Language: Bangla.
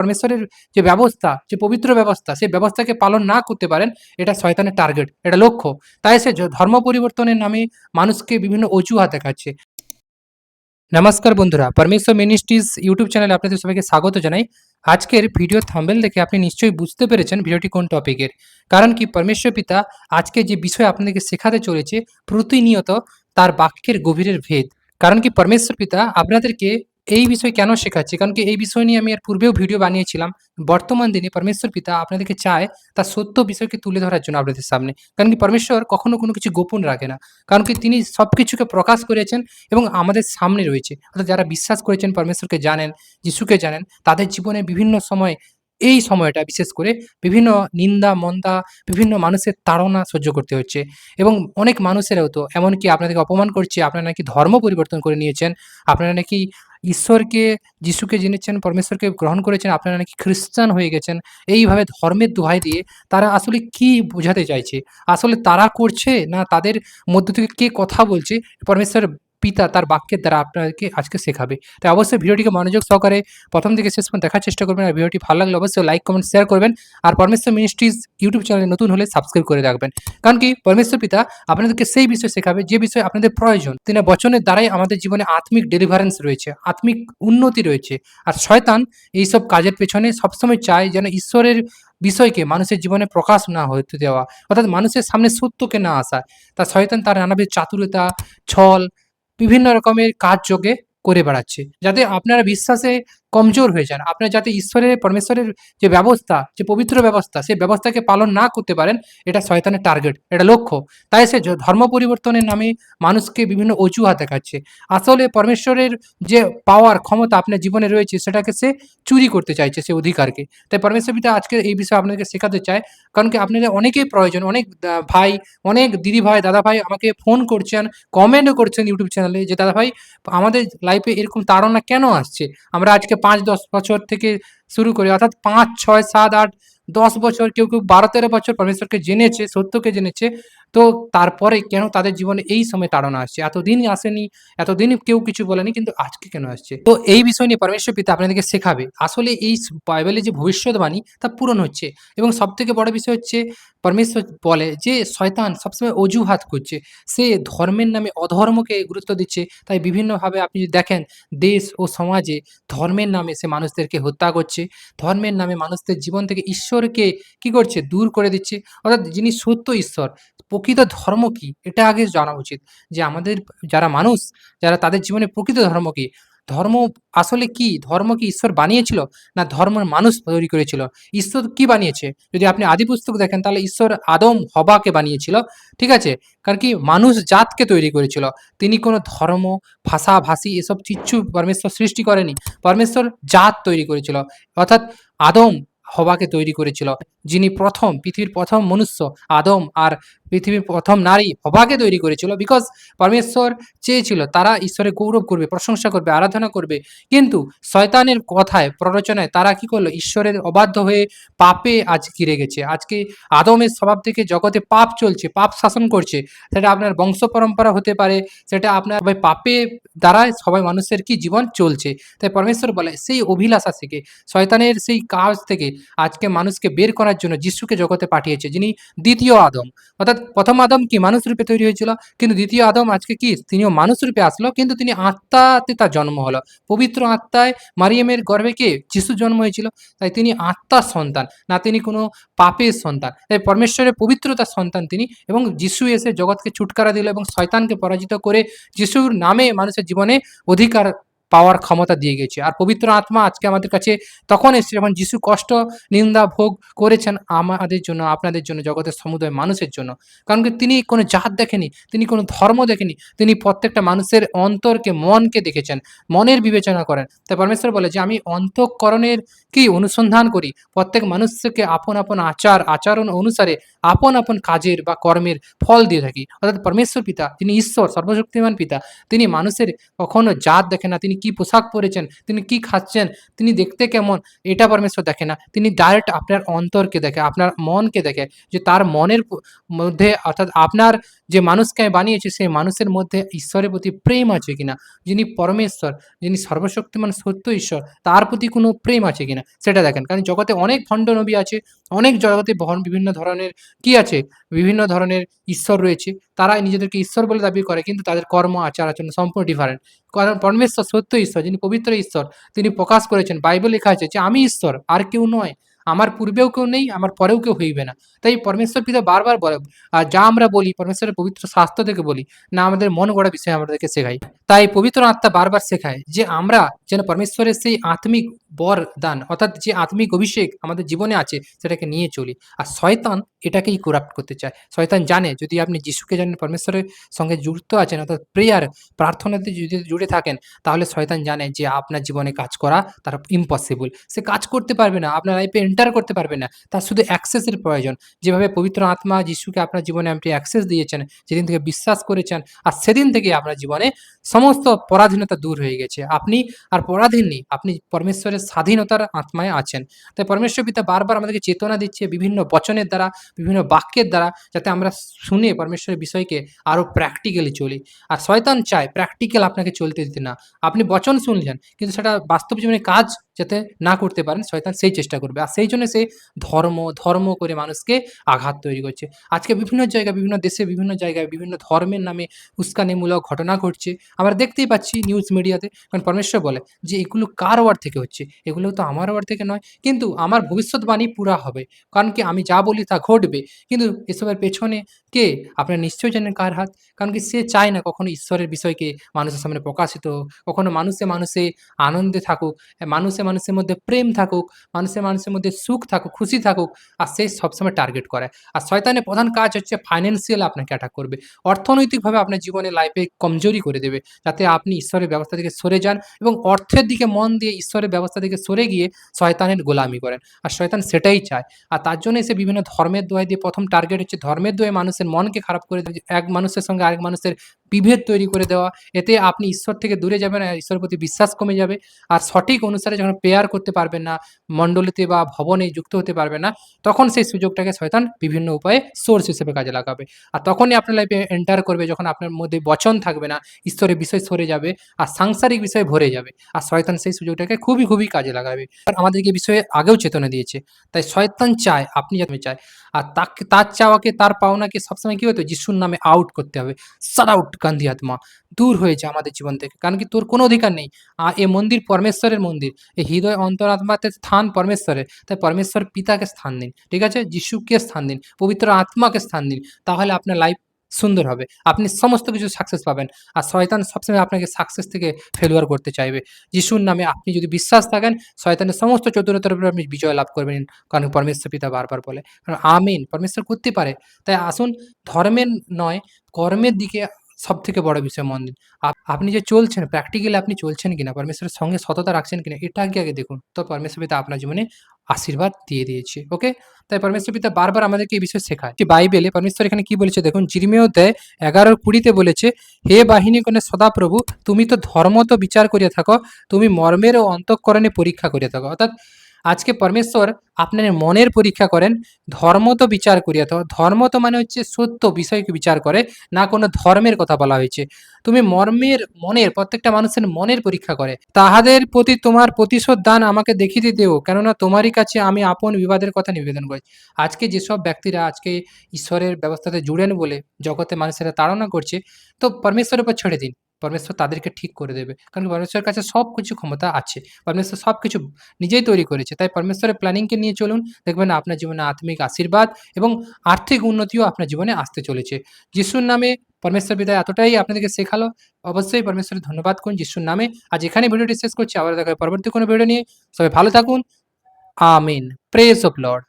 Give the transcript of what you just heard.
পরমেশ্বরের যে ব্যবস্থা, যে পবিত্র ব্যবস্থা সেই ব্যবস্থাকে পালন না করতে পারেন, এটা শয়তানের টার্গেট, এটা লক্ষ্য। তাই সে ধর্ম পরিবর্তনের নামে মানুষকে বিভিন্ন অজুহাত দেখাচ্ছে। নমস্কার বন্ধুরা পরমেশ্বর মিনিস্ট্রিজ ইউটিউব চ্যানেলে আপনাদের সবাইকে স্বাগত জানাই। আজকের ভিডিও থাম্বেল দেখে আপনি নিশ্চয়ই বুঝতে পেরেছেন ভিডিওটি কোন টপিকের কারণ কি পরমেশ্বর পিতা আজকে যে বিষয় আপনাদেরকে শেখাতে চলেছে, প্রতিনিয়ত তার বাক্যের গভীরের ভেদ। কারণ কি পরমেশ্বর পিতা আপনাদেরকে এই বিষয় কেন শেখাচ্ছে? কারণ কি এই বিষয় নিয়ে আমি এর পূর্বেও ভিডিও বানিয়েছিলাম। বর্তমান দিনে পরমেশ্বর পিতা আপনাদেরকে চায় তার সত্য বিষয়কে তুলে ধরার জন্য আপনাদের সামনে। কারণ কি পরমেশ্বর কখনো কোনো কিছু গোপন রাখে না। কারণ কি তিনি সব কিছুকে প্রকাশ করেছেন এবং আমাদের সামনে রয়েছে। অর্থাৎ যারা বিশ্বাস করেছেন পরমেশ্বরকে জানেন, যিশুকে জানেন, তাদের জীবনে বিভিন্ন সময় এই সময়টা বিশেষ করে বিভিন্ন নিন্দা, মন্দা, বিভিন্ন মানুষের তাড়না সহ্য করতে হচ্ছে। এবং অনেক মানুষেরাও তো এমনকি আপনাদেরকে অপমান করছে, আপনারা নাকি ধর্ম পরিবর্তন করে নিয়েছেন, আপনারা নাকি ঈশ্বরকে, যিশুকে জেনেছেন, পরমেশ্বরকে গ্রহণ করেছেন, আপনারা নাকি খ্রিস্টান হয়ে গেছেন, এইভাবে ধর্মের দোহাই দিয়ে তারা আসলে কি বোঝাতে চাইছে? আসলে তারা করছে না তাদের মধ্য থেকে কে কথা বলছে? পরমেশ্বর পিতা তার বাক্যের দ্বারা আপনাকে আজকে শেখাবে। তাই অবশ্যই ভিডিওটিকে মনোযোগ সহকারে প্রথম থেকে শেষ পর্যন্ত দেখার চেষ্টা করবেন আর ভিডিওটি ভালো লাগলে অবশ্যই লাইক কমেন্ট শেয়ার করবেন আর পরমেশ্বর মিনিস্ট্রিজ ইউটিউব চ্যানেলে নতুন হলে সাবস্ক্রাইব করে রাখবেন। কারণ কি পরমেশ্বর পিতা আপনাদেরকে সেই বিষয় শেখাবে যে বিষয়ে আপনাদের প্রয়োজন। তিনি বচনের দ্বারাই আমাদের জীবনে আত্মিক ডেলিভারেন্স রয়েছে, আত্মিক উন্নতি রয়েছে। আর শয়তান এইসব কাজের পেছনে সবসময় চায় যেন ঈশ্বরের বিষয়কে মানুষের জীবনে প্রকাশ না হতে দেওয়া। অর্থাৎ মানুষের সামনে সত্যকে না আসা তা শয়তান তার নানাবিধ চাতুরতা, ছল বিভিন্ন রকমের কাজ যোগে করে বেড়াচ্ছে। যাতে আপনারা বিশ্বাসে কমজোর হয়ে যান। আপনার যাতে ঈশ্বরের, পরমেশ্বরের যে ব্যবস্থা, যে পবিত্র ব্যবস্থা সেই ব্যবস্থাকে পালন না করতে পারেন, এটা শয়তানের টার্গেট, এটা লক্ষ্য। তাই সে ধর্ম পরিবর্তনের নামে মানুষকে বিভিন্ন অজুহাত দেখাচ্ছে। আসলে পরমেশ্বরের যে পাওয়ার ক্ষমতা আপনার জীবনে রয়েছে, সেটাকে সে চুরি করতে চাইছে, সে অধিকারকে। তাই পরমেশ্বর পিতা আজকে এই বিষয়ে আপনাদেরকে শেখাতে চায়, কারণ কি আপনাদের অনেকেই প্রয়োজন, অনেক ভাই, অনেক দিদি ভাই, দাদা ভাই আমাকে ফোন করছেন কমেন্টও করছেন ইউটিউব চ্যানেলে যে, দাদা ভাই, আমাদের লাইফে এরকম তাড়না কেন আসছে? আমরা আজকে পাঁচ দশ বছর থেকে শুরু করে, অর্থাৎ পাঁচ, ছয়, সাত, আট, দশ বছর কেউ কেউ বারো তেরো বছর পরমেশ্বরকে জেনেছে, সত্যকে জেনেছে। তো তারপরে কেন তাদের জীবনে এই সময় তাড়না আসছে? এতদিন আসেনি, এতদিন কেউ কিছু বলেনি, কিন্তু আজকে কেন আসছে? তো এই বিষয় নিয়ে পরমেশ্বর পিতা আপনাদেরকে শেখাবে। আসলে এই বাইবেলে যে ভবিষ্যৎবাণী, তা পূরণ হচ্ছে। এবং সব থেকে বড় বিষয় হচ্ছে, পরমেশ্বর বলে যে শয়তান সবসময় অজুহাত করছে। সে ধর্মের নামে অধর্মকে গুরুত্ব দিচ্ছে। তাই বিভিন্নভাবে আপনি যদি দেখেন, দেশ ও সমাজে ধর্মের নামে সে মানুষদেরকে হত্যা করছে। ধর্মের নামে মানুষদের জীবন থেকে ঈশ্বরকে কি করছে? দূর করে দিচ্ছে। অর্থাৎ যিনি সত্য ঈশ্বর প্রকৃত ধর্ম কি? এটা আগে জানা উচিত যে আমাদের যারা মানুষ, যারা তাদের জীবনে প্রকৃত ধর্ম কি? ধর্ম আসলে কি? ধর্ম কি ঈশ্বর বানিয়েছিল না ধর্মের মানুষ তৈরি করেছিল? ঈশ্বর কি বানিয়েছে? যদি আপনি আদি পুস্তক দেখেন তাহলে ঈশ্বর আদম হবাকে বানিয়েছিল, ঠিক আছে? কারণ কি মানুষ জাতকে তৈরি করেছিল। তিনি কোনো ধর্ম, ভাষা, ভাষী এসব কিচ্ছু পরমেশ্বর সৃষ্টি করেনি। পরমেশ্বর জাত তৈরি করেছিল। অর্থাৎ আদম হবাকে তৈরি করেছিল। যিনি প্রথম, পৃথিবীর প্রথম মনুষ্য, আদম আর পৃথিবীর প্রথম নারী হবাকে তৈরি করেছিল বিকজ পরমেশ্বর চেয়েছিল, তারা ঈশ্বরের গৌরব করবে, প্রশংসা করবে, আরাধনা করবে। কিন্তু শয়তানের কথায়, প্ররোচনায় তারা কি করল? ঈশ্বরের অবাধ্য হয়ে পাপে আজ ঘিরে গেছে। আজকে আদমের স্বভাব থেকে জগতে পাপ চলছে, পাপ শাসন করছে। সেটা আপনার বংশ পরম্পরা হতে পারে, সেটা আপনার সবাই পাপে দ্বারা সবাই মানুষের কি জীবন চলছে? তাই পরমেশ্বর বলে, সেই অভিলাষা থেকে, শয়তানের সেই কাজ থেকে আজকে মানুষকে বের করার জন্য যিশুকে জগতে পাঠিয়েছে, যিনি দ্বিতীয় আদম। অর্থাৎ প্রথম আদম কি মানুষ রূপে তৈরি হয়েছিল? কিন্তু দ্বিতীয় আদম আজকে কি? তিনিও মানুষ রূপে আসলো, কিন্তু তিনি আত্মাতে তার জন্ম হলো। পবিত্র আত্মায় মারিয়ামের গর্ভে কে? যিশু জন্ম হয়েছিল। তাই তিনি আত্মার সন্তান, না তিনি কোনো পাপের সন্তান। তাই পরমেশ্বরের পবিত্রতার সন্তান তিনি এবং যিশু এসে জগৎকে ছুটকারা দিল এবং শয়তানকে পরাজিত করে যিশুর নামে মানুষের জীবনে অধিকার পাওয়ার ক্ষমতা দিয়ে গেছে। আর পবিত্র আত্মা আজকে আমাদের কাছে তখন এসেছে যখন যিশু কষ্ট, নিন্দা, ভোগ করেছেন আমাদের জন্য, আপনাদের জন্য, জগতের সমুদয় মানুষের জন্য। কারণ কি তিনি কোনো জাত দেখেনি, তিনি কোনো ধর্ম দেখেনি, তিনি প্রত্যেকটা মানুষের অন্তরকে, মনকে দেখেছেন, মনের বিবেচনা করেন। তাই পরমেশ্বর বলে যে, আমি অন্তঃকরণের কি অনুসন্ধান করি? প্রত্যেক মানুষকে আপন আপন আচার, আচরণ অনুসারে আপন আপন কাজের বা কর্মের ফল দিয়ে থাকি। অর্থাৎ পরমেশ্বর পিতা, তিনি ঈশ্বর, সর্বশক্তিমান পিতা, তিনি মানুষের কখনো জাত দেখে না, তিনি কি পোশাক পরেছেন, তিনি কি খাচ্ছেন, তিনি দেখতে কেমন, এটা পরমেশ্বর দেখে না। তিনি ডাইরেক্ট আপনার অন্তরকে দেখে, আপনার মনকে দেখে, যে তার মনের মধ্যে, অর্থাৎ আপনার যে মানুষকে বানিয়েছে, সেই মানুষের মধ্যে ঈশ্বরের প্রতি প্রেম আছে কিনা? যিনি পরমেশ্বর, যিনি সর্বশক্তিমান সত্য ঈশ্বর, তার প্রতি কোনো প্রেম আছে কিনা? সেটা দেখেন। কারণ জগতে অনেক ভণ্ড নবী আছে, অনেক জগতে বিভিন্ন ধরনের কি আছে? বিভিন্ন ধরনের ঈশ্বর রয়েছে। তারা নিজেদেরকে ঈশ্বর বলে দাবি করে, কিন্তু তাদের কর্ম, আচার, আচরণ সম্পূর্ণ ডিফারেন্ট কারণ পরমেশ্বর সত্য ঈশ্বর, যিনি পবিত্র ঈশ্বর, তিনি প্রকাশ করেছেন। বাইবেল লেখা আছে যে, আমি ঈশ্বর, আর কেউ নয়। আমার পূর্বেও কেউ নেই, আমার পরেও কেউ হইবে না। তাই পরমেশ্বর পিতা বারবার বলে, আর যা আমরা বলি, পরমেশ্বরের পবিত্র শাস্ত্র থেকে বলি, না আমাদের মন গড়া বিষয় আমাদেরকে শেখাই তাই পবিত্র আত্মা বারবার শেখায় যে, আমরা যেন পরমেশ্বরের সেই আত্মিক বর দান, অর্থাৎ যে আত্মিক অভিষেক আমাদের জীবনে আছে, সেটাকে নিয়ে চলি। আর শয়তান এটাকেই করাপ্ট করতে চায়। শয়তান জানে, যদি আপনি যিশুকে জানেন, পরমেশ্বরের সঙ্গে যুক্ত আছেন, অর্থাৎ প্রেয়ার প্রার্থনাতে যদি জুড়ে থাকেন, তাহলে শয়তান জানে যে আপনার জীবনে কাজ করা তার ইম্পসিবল সে কাজ করতে পারবে না, আপনার লাইফে এন্টার করতে পারবে না। তার শুধু অ্যাক্সেসের প্রয়োজন। যেভাবে পবিত্র আত্মা যিশুকে আপনার জীবনে আপনি অ্যাক্সেস দিয়েছেন, যেদিন থেকে বিশ্বাস করেছেন, আর সেদিন থেকে আপনার জীবনে সমস্ত পরাধীনতা দূর হয়ে গেছে। আপনি আর পরাধীন নেই, আপনি পরমেশ্বরের স্বাধীনতার আত্মায় আছেন। তাই পরমেশ্বর পিতা বারবার আমাদেরকে চেতনা দিচ্ছে বিভিন্ন বচনের দ্বারা, বিভিন্ন বাক্যের দ্বারা, যাতে আমরা শুনে পরমেশ্বরের বিষয়কে আরও প্র্যাকটিক্যালি চলি। আর শয়তান চায় প্র্যাকটিক্যাল আপনাকে চলতে দিতে না। আপনি বচন শুনলেন, কিন্তু সেটা বাস্তব জীবনে কাজ যাতে না করতে পারেন, শয়তান সেই চেষ্টা করবে। আর সেই জন্য সে ধর্ম ধর্ম করে মানুষকে আঘাত তৈরি করছে। আজকে বিভিন্ন জায়গায়, বিভিন্ন দেশে, বিভিন্ন জায়গায়, বিভিন্ন ধর্মের নামে উস্কানিমূলক ঘটনা ঘটছে। আমরা দেখতেই পাচ্ছি নিউজ মিডিয়াতে কারণ পরমেশ্বর বলে যে এগুলো কার ওয়ার থেকে হচ্ছে? এগুলো তো আমার ওয়ার থেকে নয়। কিন্তু আমার ভবিষ্যৎবাণী পুরা হবে। কারণ কি আমি যা বলি তা ঘটবে। কিন্তু এসবের পেছনে কে? আপনারা নিশ্চয়ই জানেন কার হাত। কারণ কি সে চায় না কখনো ঈশ্বরের বিষয়কে মানুষের সামনে প্রকাশিত হোক। কখনো মানুষে মানুষে আনন্দে থাকুক। মানুষে মানুষের মধ্যে প্রেম থাকুক। মানুষে মানুষের মধ্যে সুখ থাকুক, খুশি থাকুক। আর সে সবসময় টার্গেট করে। আর শয়তানের প্রধান কাজ হচ্ছে ফাইন্যান্সিয়াল আপনাকে অ্যাটাক করবে। অর্থনৈতিকভাবে আপনার জীবনে লাইফে কমজোরি করে দেবে। যাতে আপনি ঈশ্বরের ব্যবস্থা থেকে সরে যান এবং অর্থের দিকে মন দিয়ে ঈশ্বরের ব্যবস্থা থেকে সরে গিয়ে শয়তানের গোলামি করেন। আর শয়তান সেটাই চায়। আর তার জন্য সে বিভিন্ন ধর্মের দোয়াই দিয়ে প্রথম টার্গেট হচ্ছে ধর্মের দোয়ে মানুষের মনকে খারাপ করে এক মানুষের সঙ্গে আরেক মানুষের বিভেদ তৈরি করে দেওয়া। এতে আপনি ঈশ্বর থেকে দূরে যাবেন, আর ঈশ্বরের প্রতি বিশ্বাস কমে যাবে। আর সঠিক অনুসারে যখন প্রেয়ার করতে পারবেন না, মণ্ডলীতে বা ভবনে যুক্ত হতে পারবে না, তখন সেই সুযোগটাকে শয়তান বিভিন্ন উপায়ে সোর্স হিসেবে কাজে লাগাবে। আর তখনই আপনার লাইফে এন্টার করবে যখন আপনার মধ্যে বচন থাকবে না, ঈশ্বরের বিষয় সরে যাবে, আর সাংসারিক বিষয়ে ভরে যাবে, আর শয়তান সেই সুযোগটাকে খুবই খুবই কাজে লাগাবে। আর আমাদেরকে বিষয়ে আগেও চেতনা দিয়েছে। তাই শয়তান চায়, আপনি যাতে চায়। আর তাকে, তার চাওয়াকে, তার পাওনাকে সবসময় কি হতো? যিশুর নামে আউট করতে হবে। সাট আউট গান্ধী আত্মা, দূর হয়ে যায় আমাদের জীবন থেকে। কারণ কি তোর কোনো অধিকার নেই। আর এ মন্দির পরমেশ্বরের মন্দির। এই হৃদয় অন্তরাত্মাতে স্থান পরমেশ্বরের। তাই পরমেশ্বর পিতাকে স্থান দিন, ঠিক আছে? যিশুকে স্থান দিন, পবিত্র আত্মাকে স্থান দিন। তাহলে আপনার লাইফ সুন্দর হবে। আপনি সমস্ত কিছু সাকসেস পাবেন। আর শয়তান সবসময় আপনাকে সাকসেস থেকে ফেলুয়ার করতে চাইবে। যিশুর নামে আপনি যদি বিশ্বাস থাকেন, শয়তানের সমস্ত চতুরতার উপরে আপনি বিজয় লাভ করবেন। কারণ পরমেশ্বর পিতা বারবার বলে। কারণ আমিন, পরমেশ্বর করতে পারে। তাই আসুন, ধর্মের নয়, কর্মের দিকে সব থেকে বড় বিষয় মন দিন আপ- আপনি যে চলছেন প্র্যাকটিক্যালি আপনি চলছেন কিনা, পরমেশ্বরের সঙ্গে সততা রাখছেন কিনা, এটা আগে আগে দেখুন। তো পরমেশ্বর পিতা আপনার জীবনে আশীর্বাদ দিয়ে দিয়েছে ওকে তাই পরমেশ্বর পিতা বারবার আমাদেরকে এই বিষয় শেখায়। যে বাইবেলে পরমেশ্বর এখানে কি বলেছে দেখুন? জিরমেও দেয় এগারো কুড়িতে বলেছে, হে বাহিনী কোনে সদাপ্রভু, তুমি তো ধর্ম তো বিচার করিয়া থাকো, তুমি মর্মের ও অন্তঃকরণে পরীক্ষা করিয়া থাকো। অর্থাৎ আজকে পরমেশ্বর আপনার মনের পরীক্ষা করেন, ধর্ম তো বিচার করিয়া তো ধর্ম তো মানে হচ্ছে সত্য বিষয়কে বিচার করে, না কোনো ধর্মের কথা বলা হয়েছে। তুমি মর্মের, মনের, প্রত্যেকটা মানুষের মনের পরীক্ষা করে। তাহাদের প্রতি তোমার প্রতিশোধ দান আমাকে দেখিতে দেও, কেননা তোমারই কাছে আমি আপন বিবাদের কথা নিবেদন করি। আজকে যেসব ব্যক্তিরা আজকে ঈশ্বরের ব্যবস্থাতে জুড়েন বলে জগতে মানুষেরা তাড়না করছে, তো পরমেশ্বরের উপর ছেড়ে দিন। পরমেশ্বর তাদেরকে ঠিক করে দেবে। কারণ পরমেশ্বরের কাছে সব কিছু ক্ষমতা আছে। পরমেশ্বর সব কিছু নিজেই তৈরি করেছে। তাই পরমেশ্বরের প্ল্যানিংকে নিয়ে চলুন, দেখবেন আপনার জীবনে আত্মিক আশীর্বাদ এবং আর্থিক উন্নতিও আপনার জীবনে আসতে চলেছে। যিশুর নামে পরমেশ্বর বিদায় এতটাই আপনাদেরকে শেখালো। অবশ্যই পরমেশ্বরের ধন্যবাদ করুন যিশুর নামে। আজ এখানে ভিডিওটি শেষ করছি। আবার দেখা পরবর্তী কোনো ভিডিও নিয়ে। সবাই ভালো থাকুন। আমিন। Press of Lord